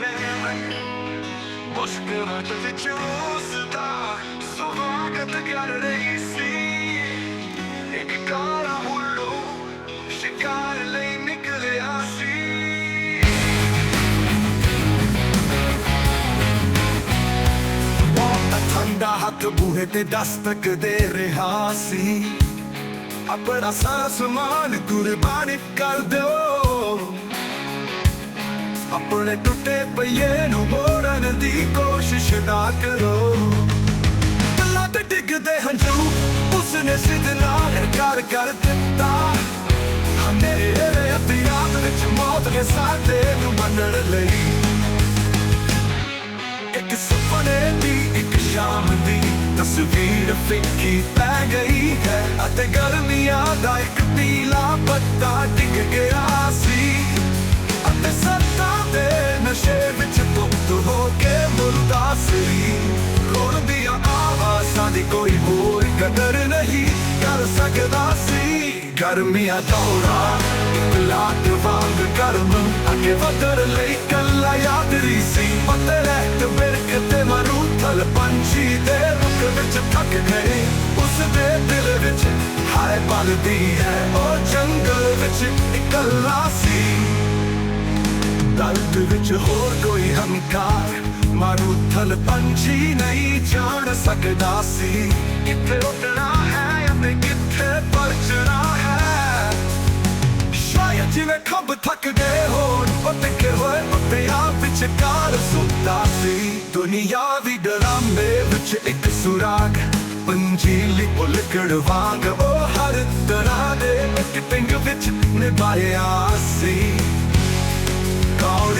ਵੇ ਮੁਸ਼ਕਿਲਾਂ ਚ ਚੂਸਦਾ ਸਵਾਗਤ ਕਰ ਰਹੀ ਸੀ ਇੱਕ ਕਾਲਾ ਉੱਲੂ ਸ਼ਿਕਾਰ ਬਹੁਤ ਠੰਡਾ ਹੱਥ ਬੂਹੇ ਤੇ ਦਸਤਕ ਦੇ ਰਿਹਾ ਸੀ ਆਪਣਾ ਸਾਰਾ ਸਮਾਨ ਕੁਰਬਾਨੀ ਕਰ ਦਿਓ ਆਪਣੇ ਟੁੱਟੇ ਪਈਏ ਨੂੰ ਮੋੜਨ ਦੀ ਕੋਸ਼ਿਸ਼ ਨਾ ਕਰੋ। ਗੱਲਾਂ ਤੇ ਡਿੱਗਦੇ ਹੰਝੂ, ਉਸਨੇ ਸਿੱਧ ਨਾਲ ਇਨਕਾਰ ਕਰ ਦਿੱਤਾ। ਹਨੇਰੇ ਅਤਿਆਤ ਵਿੱਚ ਮੌਤ ਦੇ ਸਾਥੇ ਨੂੰ ਮੰਨਣ ਲਈ। ਇੱਕ ਸੁਪਨੇ ਦੀ, ਇੱਕ ਸ਼ਾਮ ਦੀ ਤਸਵੀਰ ਫਿੱਕੀ ਪੈ ਗਈ ਹੈ। ਅਤੇ ਗਰਮੀਆਂ ਦਾ ਇੱਕ ਪੀਲਾ ਪੱਤਾ ਡਿੱਗ ਗਿਆ ਸੀ। ਅਤੇ ਸੱਤਾਂ ਕਦਰ ਨਹੀਂ ਕਰ ਸਕਦਾ ਸੀ। ਗਰਮੀਆਂ ਦੌਰਾ ਇੱਕ ਵਾਂਗ ਗਰਮ ਅੱਗੇ ਵਧਣ ਲਈ ਕੱਲਾ ਯਾਦਰੀ ਸੀ। ਪਤਲੇ ਬਿਰਕ ਤੇ ਮਰੂ ਥਲ ਪੰਛੀ ਦੇ ਰੁੱਖ ਵਿੱਚ ਥੱਕ ਗਏ। ਉਸ ਦੇ ਦਿਲ ਵਿੱਚ ਹਾਏ ਬਲਦੀ ਹੈ ਉਹ ਜੰਗਲ ਵਿੱਚ ਇਕੱਲਾ ਸੀ। ਦਰਦ ਵਿੱਚ ਹੋਰ ਕੋਈ ਹੰਕਾਰ ਮਾਰੂ ਪੰਛੀ ਨਹੀਂ ਜਾਣ ਸਕਦਾ ਸੀ। ਕਿੱਥੇ ਉੱਡਣਾ ਹੈ ਅਤੇ ਕਿੱਥੇ ਪਰਚਣਾ ਹੈ। ਸ਼ਾਇਦ ਜਿਵੇਂ ਖੰਭ ਥੱਕ ਹੋਣ ਉਹ ਹੋਏ ਉੱਤੇ ਆਪ ਵਿੱਚ ਸੁੱਤਾ ਸੀ। ਦੁਨੀਆ ਵੀ ਡਰਾਮੇ ਵਿੱਚ ਇੱਕ ਸੁਰਾਗ ਪੰਜੀਲੀ ਉਲਕੜ ਵਾਂਗ ਉਹ ਹਰ ਤਰ੍ਹਾਂ ਦੇ ਇੱਕ ਪਿੰਗ ਵਿੱਚ ਨਿਭਾਇਆ ਸੀ। ਕੌੜੀ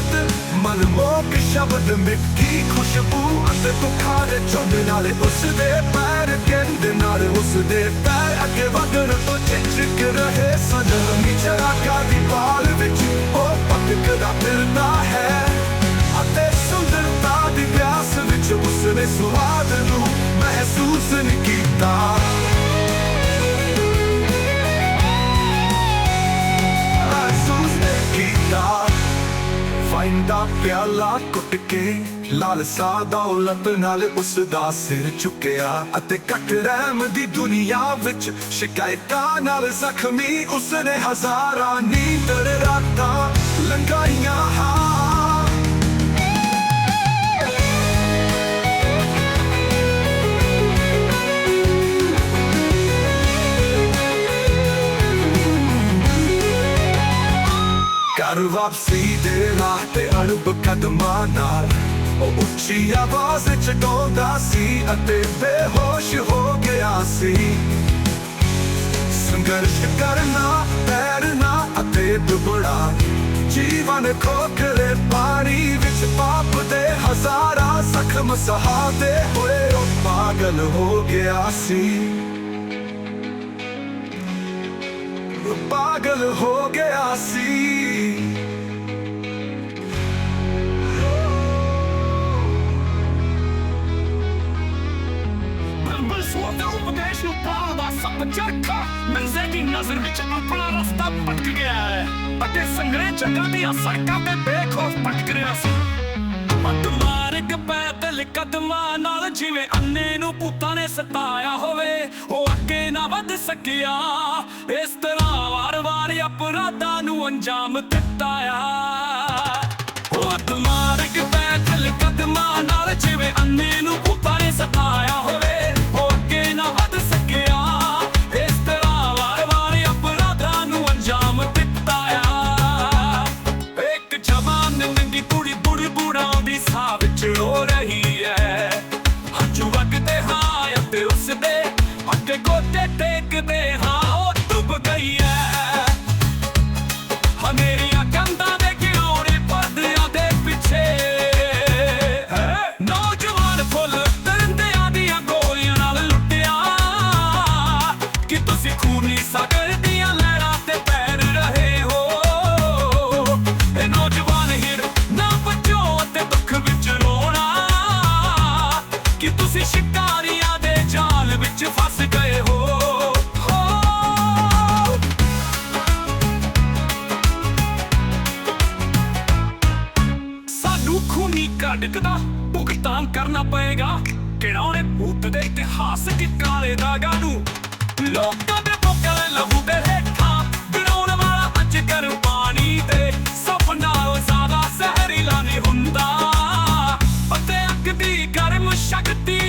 ਨਫ਼ਰਤ ਮਨਮੋਹਕ ਸ਼ਬਦ, ਮਿੱਠੀ ਖੁਸ਼ਬੂ ਅਤੇ ਦੁੱਖਾਂ ਦੇ ਨਾਲ ਉਸ ਦੇ ਪੈਰ ਕਹਿੰਦੇ ਨਾਲ ਉਸ ਦੇ ਪੈਰ ਅੱਗੇ ਵਧਣ ਤੋਂ ਝਿਜਕ ਰਹੇ ਸਜਣੀ ਚਰਾਕਾ ਦੀ ਬਾਲ ਵਿੱਚ ਉਹ ਪਟਕਦਾ ਫਿਰਦਾ ਹੈ ਅਤੇ ਸੁੰਦਰਤਾ ਦੀ ਪਿਆਸ ਵਿੱਚ ਉਸ ਨੇ ਸੁਆਦ ਨੂੰ ਮਹਿਸੂਸ ਨਹੀਂ ਕੀਤਾ। ਫਾਇੰਦਾ ਪਿਆਲਾ ਕੁੱਟ ਕੇ, ਲਾਲਸਾ ਦੌਲਤ ਨਾਲ ਉਸ ਦਾ ਸਿਰ ਚੁੱਕਿਆ ਅਤੇ ਕੱਟ ਰਹਿਮ ਦੀ ਦੁਨੀਆ ਵਿੱਚ ਸ਼ਿਕਾਇਤਾਂ ਨਾਲ ਜ਼ਖਮੀ ਉਸ ਨੇ ਹਜ਼ਾਰਾਂ ਨੀਂਦਰ ਰਾਤਾਂ ਲੰਘਾਈਆਂ, ਹਾਂ ਘਰ ਵਾਪਸੀ ਦੇ ਰਾਹ ਤੇ ਅਣਬ ਕਦਮਾਂ ਨਾਲ। ਉਹ ਉੱਚੀ ਆਵਾਜ਼ ਚ ਗਾਉਂਦਾ ਸੀ ਅਤੇ ਬੇਹੋਸ਼ ਹੋ ਗਿਆ ਸੀ। ਸੰਘਰਸ਼ ਕਰਨਾ, ਤੈਰਨਾ ਅਤੇ ਦੁਬੜਾ ਜੀਵਨ ਖੋਖਲੇ ਪਾਣੀ ਵਿੱਚ ਪਾਪ ਦੇ ਹਜ਼ਾਰਾਂ ਜ਼ਖਮ ਸਹਾਦੇ ਹੋਏ, ਉਹ ਪਾਗਲ ਹੋ ਗਿਆ ਸੀ। ਪਾਗਲ ਹੋ ਗਿਆ ਸੀ। ਬਲਬਲ ਸੋਦਾ ਉਪਦੇਸ਼ ਨੂੰ ਪਾਉਂਦਾ ਸਭ ਚਰਖਾ। ਨਜ਼ਰ ਵਿੱਚ ਆਪਣਾ ਰਸਤਾ ਭਟਕ ਗਿਆ ਹੈ। ਅਤੇ ਸੰਗਰੇ ਜਗ੍ਹਾ ਦੀਆਂ ਸੜਕਾਂ ਤੇ ਬੇਖੌਫ ਭਟਕ ਰਿਹਾ ਸੀ। ਪੈਦਲ ਕਦਮਾਂ ਨਾਲ ਜਿਵੇਂ ਅੰਨੇ ਨੂੰ ਪੁੱਤਾਂ ਨੇ ਸਤਾਇਆ ਹੋਵੇ, ਉਹ ਅੱਗੇ ਨਾ ਵੱਧ ਸਕਿਆ। ਇਸ ਤਰ੍ਹਾਂ ਵਾਰ-ਵਾਰ ਅਪਰਾਧਾਂ ਨੂੰ ਅੰਜਾਮ ਦਿੱਤਾ ਆ। ਦੇਖਦੇ ਹਾਂ, ਉਹ ਡੁੱਬ ਗਈ ਐ। ਹਨੇਰੀਆਂ ਕੰਧਾਂ ਦੇ ਘਿਰੋਣੇ ਪਰਦਿਆਂ ਦੇ ਪਿੱਛੇ। ਨੌਜਵਾਨ ਫੁੱਲ ਤਰੰਦਿਆਂ ਦੀਆਂ ਗੋਲੀਆਂ ਨਾਲ ਲੁੱਟਿਆ। ਕਿ ਤੁਸੀਂ ਖੂਨੀ ਸਾਗਰ ਦੀਆਂ ਘਿਰੋ ਢਿੱਕਦਾ ਭੁਗਤਾਨ ਕਰਨਾ ਪਏਗਾ। ਕਿਹੜਾ ਨੇ ਭੂਤ ਦੇ ਇਤਿਹਾਸ ਕਿ ਕਾਲੇ ਦਾਗਾ ਨੂੰ? ਲੋਕਾਂ ਦੇ ਬੋਕਲੇ ਲਹੂ ਦੇ ਹੇਠਾਂ ਗਰਾਉਣ ਵਾਲਾ ਅੱਜ ਪਾਣੀ ਤੇ ਸਭ ਨਾਲੋਂ ਜ਼ਿਆਦਾ ਸਹਿਰੀਲਾ ਨਹੀਂ ਹੁੰਦਾ। ਅਤੇ ਅੱਗ ਦੀ ਗਰਮ ਸ਼ਕਤੀ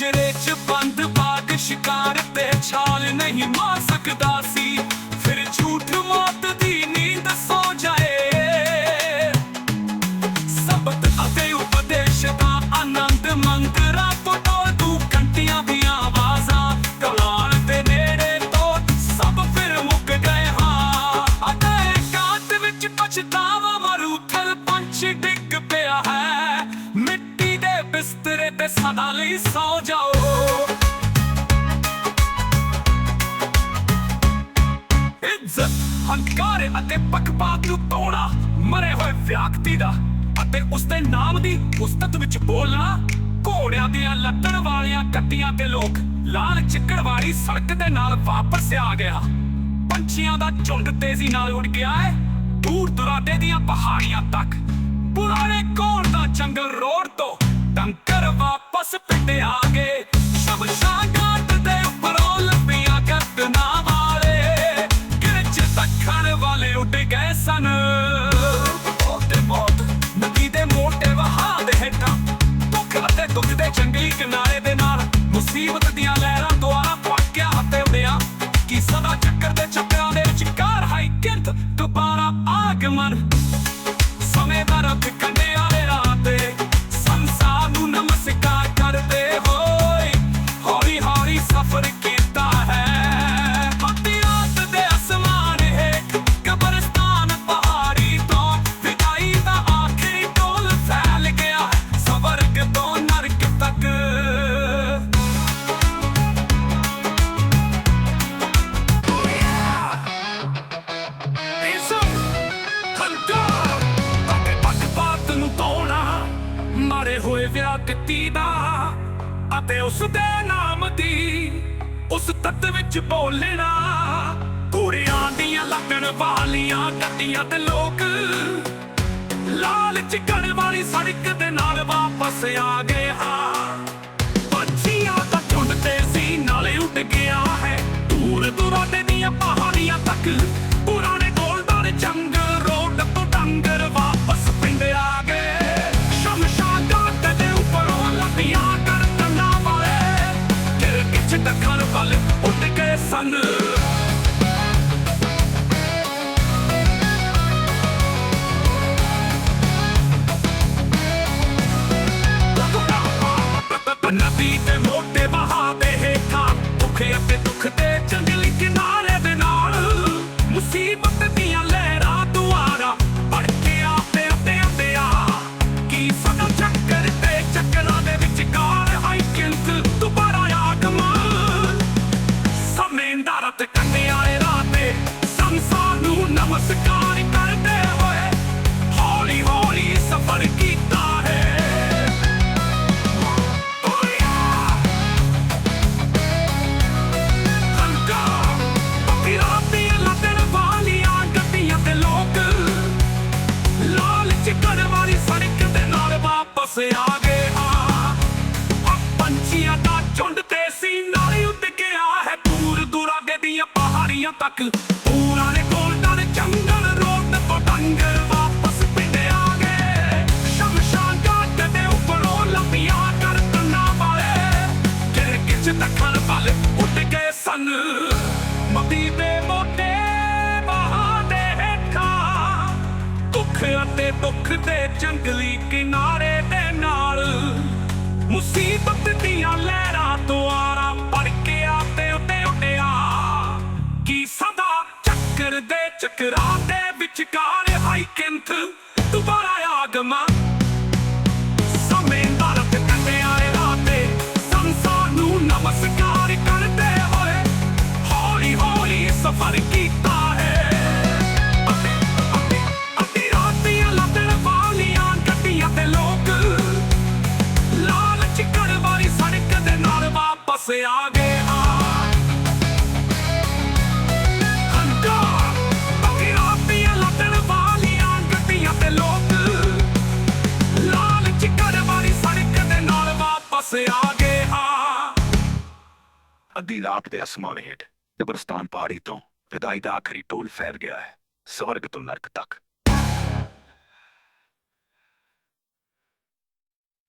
ਪਿੰਜਰੇ 'ਚ ਬੰਦ ਬਾਗ ਸ਼ਿਕਾਰ ਤੇ ਛਾਲ ਨਹੀਂ ਮਾਰ ਸਕਦਾ ਸੀ। ਫਿਰ ਝੂਠ ਮੌਤ ਦੀ ਨੀਂਦ ਸੋ ਜਾਏ। ਸਬਤ ਅਤੇ ਉਪਦੇਸ਼ ਦਾ ਆਨੰਦ ਮੰਤਰਾ ਫੋਟੋ ਤੂੰ ਘੰਟੀਆਂ ਦੀਆਂ ਆਵਾਜ਼ਾਂ ਕਲਾਣ ਦੇ ਨੇੜੇ ਤੋਂ ਸਭ ਫਿਰ ਮੁੱਕ ਗਏ ਹਾਂ। ਅਤੇ ਕਾਤ ਵਿੱਚ ਪਛਤਾਵਾ ਮਰੂਥਲ ਪੰਛ ਡਿੱਗ ਪਿਆ ਹੈ। ਮਿੱਟੀ ਦੇ ਬਿਸਤਰੇ ਤੇ ਸਦਾ ਲਈ ਸੌ ਹੰਕਾਰ ਅਤੇ ਪੱਖਪਾਤ ਨੂੰ ਤੋੜਾ, ਮਰੇ ਹੋਏ ਵਿਅਕਤੀ ਦਾ ਅਤੇ ਉਸਦੇ ਨਾਮ ਦੀ ਉਸਤਤ ਵਿੱਚ ਬੋਲਣਾ, ਘੋੜਿਆਂ ਦੀਆਂ ਲੱਤਣ ਵਾਲੀਆਂ ਕੱਟੀਆਂ ਤੇ ਲੋਕ ਲਾਲ ਚਿੱਕੜ ਵਾਲੀ ਸੜਕ ਦੇ ਨਾਲ ਵਾਪਸ ਆ ਗਿਆ। ਪੰਛੀਆਂ ਦਾ ਝੁੰਡ ਤੇਜ਼ੀ ਨਾਲ ਉੱਡ ਗਿਆ ਹੈ, ਦੂਰ ਦੁਰਾਡੇ ਦੀਆਂ ਪਹਾੜੀਆਂ ਤੱਕ। ਪੁਰਾਣੇ ਕੋਲ ਦਾ ਜੰਗਲ ਰੋਡ ਤੋਂ ਟੰਕਰ ਵਾਪਸ ਪਿੰਡ ਆ ਗਏ। ਹੋਏ ਵਿਅਕਤੀ ਅਤੇ ਉਸ ਦੇ ਨਾਮ ਦੀ ਉਸ ਤੱਤ ਵਿੱਚ ਬੋਲਣਾ। ਕੁੜੀਆਂ ਦੀਆਂ ਲੱਗਣ ਵਾਲੀਆਂ ਗੱਡੀਆਂ ਤੇ ਲੋਕ ਲਾਲ ਚਿਕਣ ਵਾਲੀ ਸੜਕ ਦੇ ਨਾਲ ਵਾਪਸ ਆ ਗਏ ਹਾਂ। ਪੰਛੀਆਂ ਦਾ ਝੁੰਡ ਸੀ, ਨਾਲੇ ਉੱਡ ਗਿਆ ਹੈ। ਦੂਰ ਦੁਰਾਡੇ ਦੀਆਂ ਪਹਾੜੀਆਂ ਤੱਕ ਮੁਸੀਬਤ ਦੀਆਂ ਲਹਿਰਾਂ ਦੁਆਰਾ ਪੜ ਕੇ ਆਤੇ ਉੱਤੇ ਉੱਡਿਆ। ਕੀ ਸਦਾ ਚੱਕਰ ਦੇ ਚੱਕਰਾਂ ਦੇ ਵਿਚਕਾਰ ਹਾਈ ਕਿੰਥ ਦੁਬਾਰਾ ਆਗਮਾ। ਸਮੇਂ ਚਿੱਕੜ ਵਾਲੀ ਸੜਕ ਦੇ ਆ ਗਏ ਹਾਂ ਅੱਧੀ ਰਾਤ ਦੇ ਅਸਮਾਨ ਹੇਠ ਕਬਰਸਤਾਨ ਪਹਾੜੀ ਤੋਂ ਵਿਦਾਈ ਦਾ ਆਖਰੀ ਟੋਲ ਫੈਲ ਗਿਆ ਹੈ ਸਵਰਗ ਤੋਂ ਨਰਕ ਤੱਕ